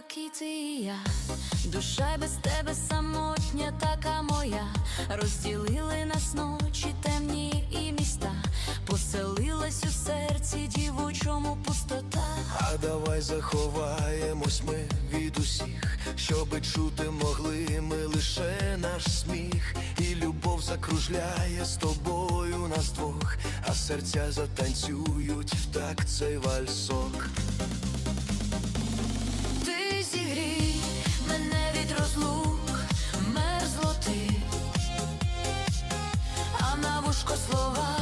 роки душа без тебе самотня, така моя. Розділили нас ночі, темні і міста, поселилась у серці дівочому пустота. А давай заховаємось ми від усіх, щоби чути могли ми лише наш сміх, і любов закружляє з тобою нас двох, а серця затанцюють так цей вальсок. На вушко слова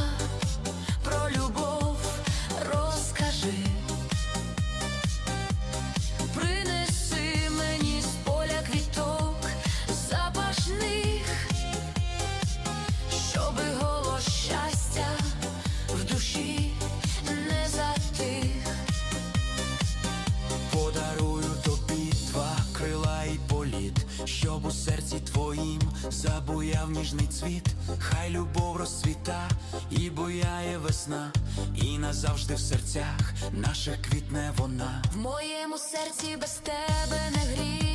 ніжний цвіт, хай любов розцвіта і буяє весна, і назавжди в серцях наших квітне вона. В моєму серці без тебе не гріє